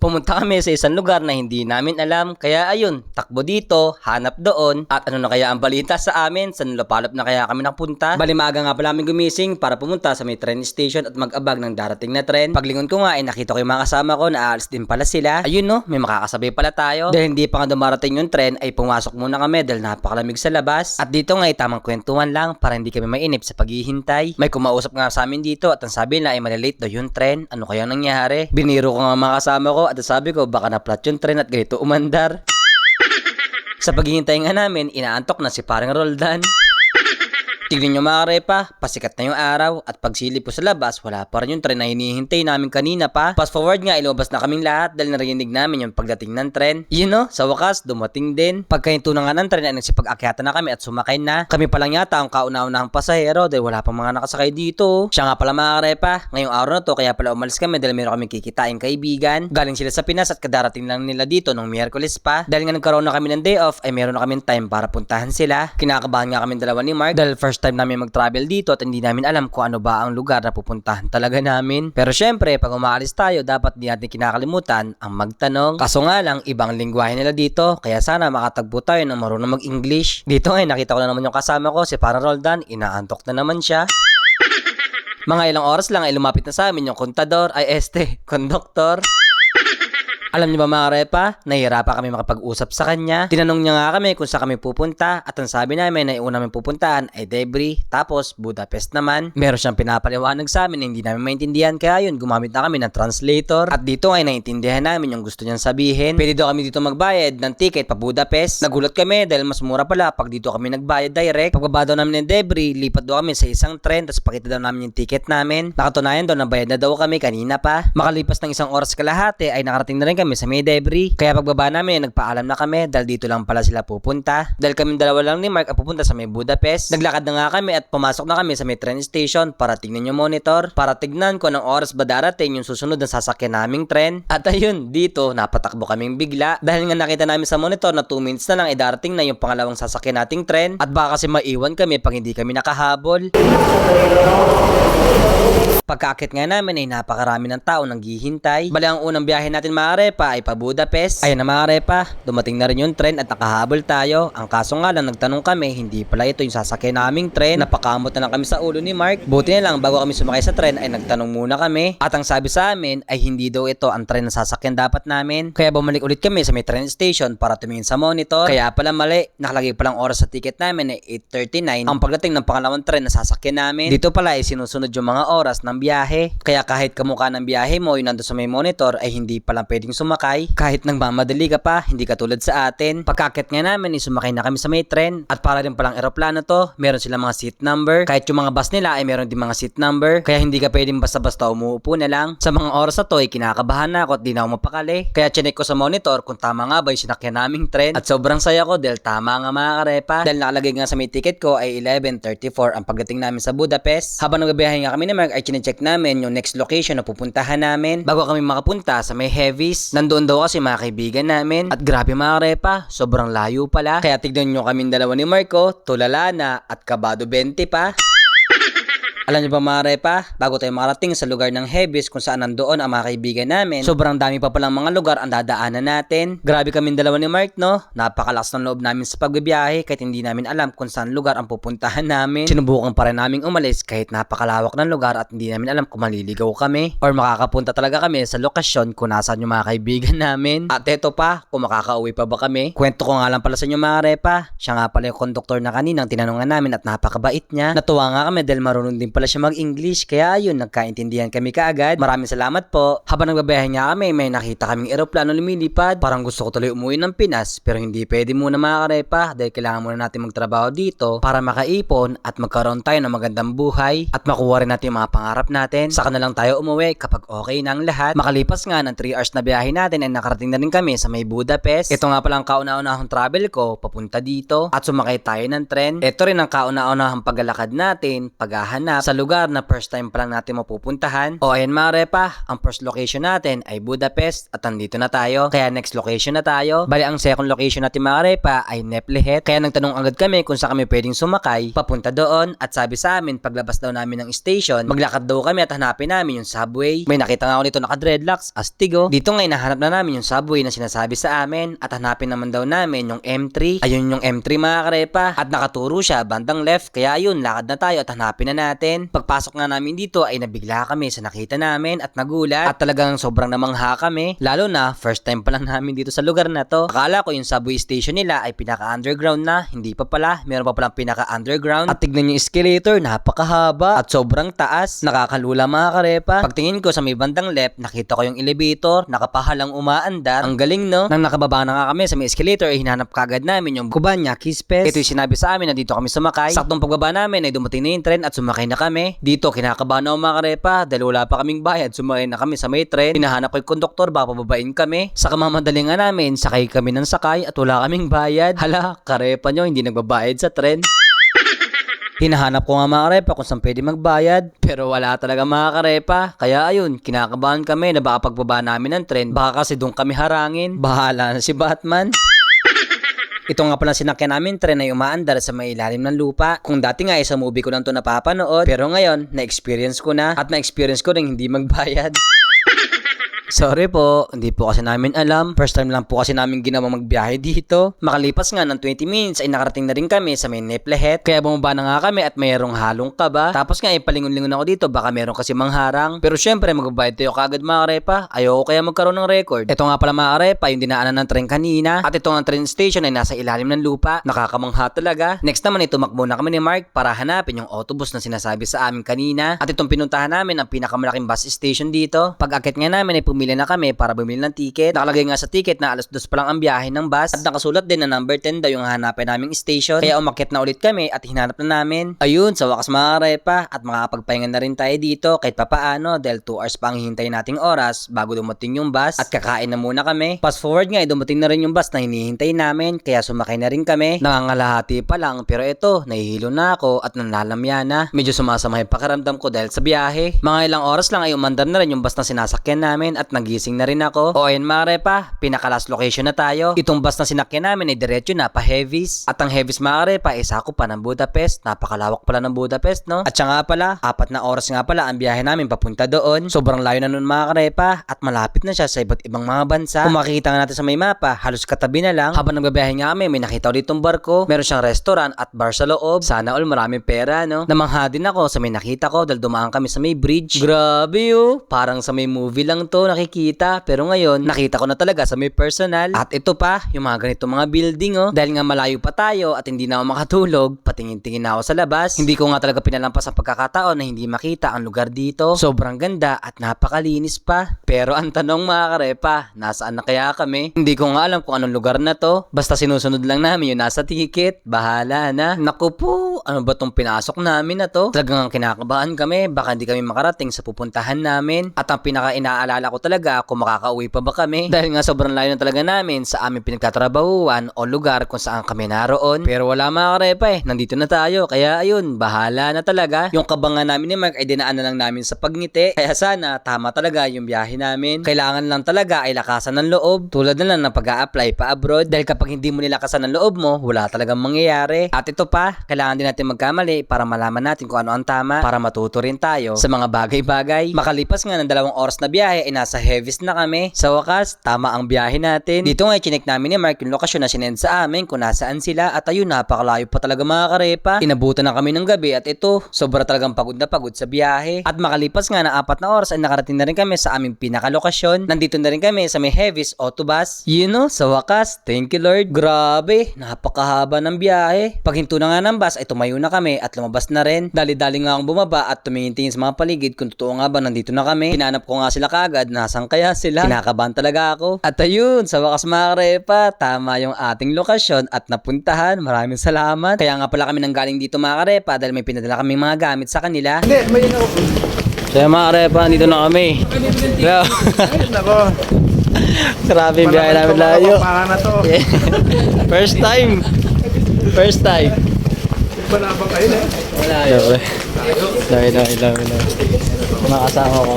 Pumunta kami sa isang lugar na hindi namin alam, kaya ayun, takbo dito, hanap doon, at ano na kaya ang balita sa amin, sa nulapalop na kaya kami napunta. Bali maaga nga pala kami gumising para pumunta sa may train station at mag-abag ng darating na tren. Paglingon ko nga, ay nakita ko yung mga kasama ko na aalis din pala sila. Ayun no, may makakasabay pala tayo. Dahil hindi pa nga dumarating yung tren, ay pumasok muna kami dahil napakalamig sa labas. At dito nga ay tamang kwentuhan lang para hindi kami mainip sa paghihintay. May kumausap nga sa amin dito at ang sabi na ay malilate daw yung tren. Ano kaya nangyari? Biniro ko nga mga kasama ko at sabi ko baka na-flat yung tren at ganito umandar. Sa paghihintay nga namin, inaantok na si parang Roldan. Tignan nyo mga repa, pasikat na yung araw at pagsilip ko sa labas, wala pa rin yung tren na hinihintay namin kanina pa. Fast forward nga, ilabas na kaming lahat dahil narinig namin yung pagdating ng tren. Yun no, sa wakas, dumating din. Pagkahinto na nga ng tren ay nagsipag-akyatan na kami at sumakay na. Kami pa lang yata ang kauna-unahang pasahero dahil wala pa mga nakasakay dito. Siya nga pala mga repa, ngayong araw na to kaya pala umalis kami dahil meron kaming kikitain kaibigan. Galing sila sa Pinas at kadarating lang nila dito nung Miyerkules pa. Dahil nga nagkaroon na kami ng day off ay meron na kaming time para puntahan sila. Kinakabahan nga kami dalawa ni Mark dahil first time namin mag-travel dito at hindi namin alam kung ano ba ang lugar na pupuntahan talaga namin. Pero syempre, pag umaalis tayo, dapat di natin kinakalimutan ang magtanong. Kaso nga lang, ibang lingwahe nila dito, kaya sana makatagpo tayo ng marunong mag-English. Dito ay nakita ko na naman yung kasama ko, si Parang Roldan, inaantok na naman siya. Mga ilang oras lang ay lumapit na sa amin yung kontador, ay este, konduktor. Alam niyo ba mga repa, nahihirapan kami makapag-usap sa kanya. Tinanong niya nga kami kung saan kami pupunta at ang sabi namin na yung una namin pupuntahan ay Debris, tapos Budapest naman. Meron siyang pinapaliwanag sa amin na hindi namin maintindihan kaya yun, gumamit na kami ng translator. At dito ay naintindihan namin yung gusto niyang sabihin. Pwede daw kami dito magbayad ng ticket pa Budapest. Nagulat kami dahil mas mura pala pag dito kami nagbayad direct. Pagbaba daw namin ng Debris, lipat daw kami sa isang train tapos pakita daw namin yung ticket namin. Nakatunayan daw na bayad na daw kami kanina pa. Makalipas ng isang oras kalahati ay nakarating na rin kami sa may debris. Kaya pagbaba namin, nagpaalam na kami dahil dito lang pala sila pupunta. Dahil kami dalawa lang ni Mark ang pupunta sa may Budapest. Naglakad na nga kami at pumasok na kami sa may train station para tignan yung monitor. Para tignan kung anong oras ba darating yung susunod na sasakyan naming tren. At ayun, dito napatakbo kaming bigla. Dahil nga nakita namin sa monitor na 2 minutes na lang idarating na yung pangalawang sasakyan nating tren. At baka kasi maiwan kami pag hindi kami nakahabol. Pagkaakit nga namin ay napakarami ng tao nang hihintay. Bali ang unang biyahe natin mga repa ay pa Budapest. Ayun na mga repa, dumating na rin yung tren at nakahabol tayo. Ang kaso nga lang nagtanong kami, hindi pala ito yung sasakyan naming tren. Napakamot na lang kami sa ulo ni Mark. Buti na lang bago kami sumakay sa tren ay nagtanong muna kami. At ang sabi sa amin ay hindi daw ito ang tren na sasakyan dapat namin. Kaya bumalik ulit kami sa may train station para tumingin sa monitor. Kaya pala mali, nakalagay palang oras sa ticket namin ay 8.39. Ang pagdating ng pangalawang tren na sasakyan namin. Dito pala ay sinusunod yung mga oras ng biyahe. Kaya kahit kamukha ng biyahe mo yung nando sa may monitor ay hindi pala pwedeng sumakay. Kahit nagmamadali ka pa, hindi katulad sa atin. Pagkakit nga namin, ay sumakay na kami sa may tren. At para rin palang eroplano to, meron silang mga seat number. Kahit yung mga bus nila ay meron din mga seat number. Kaya hindi ka pwedeng basta-basta umuupo na lang. Sa mga oras na to ay kinakabahan na ako at di na ako mapakali. Kaya chinek ko sa monitor kung tama nga ba yung sinakyan naming tren. At sobrang saya ko dahil tama nga mga karepa. Dahil nakalagay nga sa may ticket ko ay 11.34 ang pagdating namin sa Budapest. Habang nagbibiyahe nga kami ni Mark ay chinecheck namin yung next location na pupuntahan namin. Bago kami makapunta sa may Heavies, nandoon daw kasi mga kaibigan namin. At grabe mga repa, sobrang layo pala. Kaya tignan nyo kami dalawa ni Marco, tulala na at kabado 20 pa. Alam niyo ba mga repa, bago tayo makarating sa lugar ng Hebes kung saan nandoon ang mga kaibigan namin, sobrang dami pa palang mga lugar ang dadaanan natin. Grabe kami dalawa ni Mark no, napakalakas ng loob namin sa pagbibiyahe kahit hindi namin alam kung saan lugar ang pupuntahan namin. Sinubukan pa rin namin umalis kahit napakalawak ng lugar at hindi namin alam kung maliligaw kami or makakapunta talaga kami sa lokasyon kung nasaan yung mga kaibigan namin. At eto pa, kung makakauwi pa ba kami. Kwento ko nga lang pala sa inyo mga repa, siya nga pala yung konduktor na kaninang tinanungan namin at napakabait niya. Natuwa nga kami dahil marunong din pala siya mag-English kaya yun, nagkaintindihan kami kaagad. Maraming salamat po. Habang nagbabiyahe nga kami, may nakita kaming eroplano lumilipad. Parang gusto ko tuloy umuwi ng Pinas pero hindi pwede muna mga karepa dahil kailangan muna natin magtrabaho dito para makaipon at magkaroon tayo ng magandang buhay at makuha rin natin yung mga pangarap natin. Saka na lang tayo umuwi kapag okay na ang lahat. Makalipas nga ng 3 hours na biyahe natin ay nakarating na rin kami sa may Budapest. Ito nga pala ang kauna-unahang travel ko papunta dito at sumakay tayo ng tren. Ito rin ang kauna-unahang paglalakad natin, paghahanap map sa lugar na first time pa lang natin mapupuntahan. O ayan mga repa, ang first location natin ay Budapest at andito na tayo. Kaya next location na tayo. Bali ang second location natin mga repa ay Neplehet. Kaya nagtanong agad kami kung saan kami pwedeng sumakay papunta doon at sabi sa amin paglabas daw namin ng station, maglakad daw kami at hanapin namin yung subway. May nakita nga ako nito naka-dreadlocks, astigo. Dito nga hinahanap na namin yung subway na sinasabi sa amin at hanapin naman daw namin yung M3. Ayun yung M3 mga karepa at nakaturo siya bandang left kaya ayun lakad na tayo at hanapin na natin. Pagpasok nga namin dito ay nabigla kami sa nakita namin at nagulat at talagang sobrang namangha kami. Lalo na first time pa lang namin dito sa lugar na to. Akala ko yung subway station nila ay pinaka-underground na, hindi pa pala. Meron pa palang pinaka-underground. At tignan yung escalator, napakahaba at sobrang taas. Nakakalula mga karepa. Pagtingin ko sa may bandang left, nakita ko yung elevator, nakapahalang umaandar. Ang galing no? Nang nakababa na nga kami sa may escalator, ay hinanap kagad namin yung Kubanya Kispes. Ito yung sinabi sa amin na dito kami sumakay. Saktong pagbaba namin ay dumating na yung tren at sumakay na kami. Dito kinakabahan ako mga karepa dahil wala pa kaming bayad. Sumakay na kami sa may tren. Hinahanap ko yung konduktor baka pababain kami. Sa kamamadaling nga namin, sakay kami ng sakay at wala kaming bayad. Hala, karepa nyo, hindi nagbabayad sa tren. Hinahanap ko nga mga karepa kung saan pwede magbayad. Pero wala talaga mga karepa. Kaya ayun, kinakabahan kami na baka pagbaba namin ng tren, baka kasi doon kami harangin. Bahala na si Batman. Ito nga pala sinakyan namin tren ay umaandar sa may ilalim ng lupa. Kung dati nga isa movie ko lang to napapanood, pero ngayon, na-experience ko na at na-experience ko rin hindi magbayad. Sorry po, hindi po kasi namin alam. First time lang po kasi namin ginawa magbiyahe dito. Makalipas nga ng 20 minutes ay nakarating na rin kami sa may Neplehet. Kaya bumaba na nga kami at mayroong halong kaba. Tapos nga ipalingon-lingon ako dito baka meron kasi mangharang. Pero syempre magbabayad tayo kagad mga repa. Ayoko kaya magkaroon ng record. Ito nga pala mga repa, yung dinaanan ng tren kanina. At ito nga train station ay nasa ilalim ng lupa. Nakakamangha talaga. Next naman ito tumakbo na kami ni Mark para hanapin yung autobus na sinasabi sa amin kanina. At itong pinuntahan namin ang pinakamalaking bus station dito. Pag akit nga namin ay pumili na kami para bumili ng ticket. Nakalagay nga sa ticket na alas dos pa lang ang biyahe ng bus. At nakasulat din na number 10 daw yung hanapin naming station. Kaya umakit na ulit kami at hinanap na namin. Ayun, sa wakas mga repa at makakapagpahinga na rin tayo dito kahit papaano dahil 2 hours pa ang hintay nating oras bago dumating yung bus at kakain na muna kami. Fast forward nga, eh, dumating na rin yung bus na hinihintay namin kaya sumakay na rin kami. Nangangalahati pa lang pero ito, nahihilo na ako at nanlalamya na. Medyo sumasama yung pakiramdam ko dahil sa biyahe. Mga ilang oras lang ay umandar na rin yung bus na sinasakyan namin at nagising na rin ako. O ayun mga repa, pinaka last location na tayo. Itong bus na sinakyan namin ay diretso na pa Heavies. At ang Heavies mga repa, isa ko pa ng Budapest. Napakalawak pala ng Budapest, no? At siya nga pala, apat na oras nga pala ang biyahe namin papunta doon. Sobrang layo na nun mga repa at malapit na siya sa iba't ibang mga bansa. Kung makikita nga natin sa may mapa, halos katabi na lang. Habang nagbabiyahe nga kami, may nakita ditong barko. Meron siyang restaurant at bar sa loob. Sana all maraming pera, no? Namangha din ako sa may nakita ko dahil dumaan kami sa may bridge. Grabe oh, parang sa may movie lang to nakikita. Pero ngayon, nakita ko na talaga sa may personal. At ito pa, yung mga ganito mga building oh. Dahil nga malayo pa tayo at hindi na ako makatulog, patingin-tingin na ako sa labas. Hindi ko nga talaga pinalampas ang pagkakataon na hindi makita ang lugar dito. Sobrang ganda at napakalinis pa. Pero ang tanong mga karepa, nasaan na kaya kami? Hindi ko nga alam kung anong lugar na to. Basta sinusunod lang namin yung nasa ticket. Bahala na. Naku po, ano ba tong pinasok namin na to? Talagang kinakabahan kami. Baka hindi kami makarating sa pupuntahan namin. At ang pinaka-inaalala ko talaga kung makakauwi pa ba kami. Dahil nga sobrang layo na talaga namin sa aming pinagtatrabahuan o lugar kung saan kami naroon. Pero wala mga karepa eh. Nandito na tayo. Kaya ayun, bahala na talaga. Yung kabangan namin ni Mark ay dinaan na lang namin sa pagngiti. Kaya sana tama talaga yung biyahe namin. Kailangan lang talaga ay lakasan ng loob. Tulad na lang ng pag apply pa abroad. Dahil kapag hindi mo nilakasan ng loob mo, wala talagang mangyayari. At ito pa, kailangan din natin magkamali para malaman natin kung ano ang tama para matuto rin tayo sa mga bagay-bagay. Makalipas nga ng dalawang oras na biyahe ay nasa Heavis na kami. Sa wakas, tama ang biyahe natin. Dito nga chinek namin ni Mark yung lokasyon na sinend sa amin kung nasaan sila at ayun napakalayo pa talaga mga karepa. Inabutan na kami ng gabi at ito, sobra talagang pagod na pagod sa biyahe. At makalipas nga ng apat na oras ay nakarating na rin kami sa aming pinakalokasyon. Nandito na rin kami sa may Heavis Autobus. You know, sa wakas, thank you Lord. Grabe, napakahaba ng biyahe. Pag hinto na nga ng bus ay tumayo na kami at lumabas na rin. Dali-dali nga akong bumaba at tumingin-tingin sa mga paligid kung totoo nga ba nandito na kami. Hinanap ko nga sila kagad, nasan kaya sila? Kinakabahan talaga ako. At ayun, sa wakas mga karepa, tama yung ating lokasyon at napuntahan. Maraming salamat. Kaya nga pala kami nang galing dito mga karepa dahil may pinadala kaming mga gamit sa kanila. Hindi, may ano. Kaya mga karepa, dito na kami. Kaya, Nako. grabe yung biyahe namin layo. Na to. First time. First time. Balabang kayo eh. Malayo. Hello, hello, hello, hello. Mga kasama ko.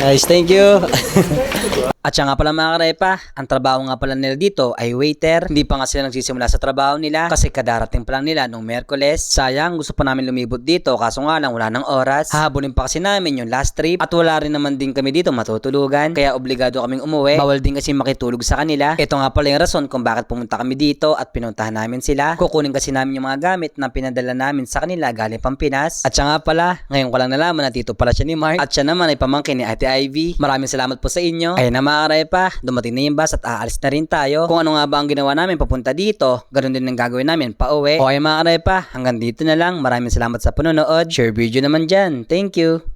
Guys, thank you. At siya nga pala mga karepa, ang trabaho nga pala nila dito ay waiter. Hindi pa nga sila nagsisimula sa trabaho nila kasi kadarating pa lang nila nung Merkules. Sayang, gusto pa namin lumibot dito kaso nga lang wala ng oras. Hahabulin pa kasi namin yung last trip at wala rin naman din kami dito matutulugan. Kaya obligado kaming umuwi. Bawal din kasi makitulog sa kanila. Ito nga pala yung rason kung bakit pumunta kami dito at pinuntahan namin sila. Kukunin kasi namin yung mga gamit na pinadala namin sa kanila galing Pampinas. At siya nga pala, ngayon ko lang nalaman na dito pala siya ni Mark. At siya naman ay pamangkin ni Ate Ivy. Maraming salamat po sa inyo. Ayun na mga karepa, dumating na yung bus at aalis na rin tayo. Kung ano nga ba ang ginawa namin papunta dito, ganun din ang gagawin namin pa uwi. O ay mga karepa, hanggang dito na lang. Maraming salamat sa panonood. Share video naman dyan. Thank you.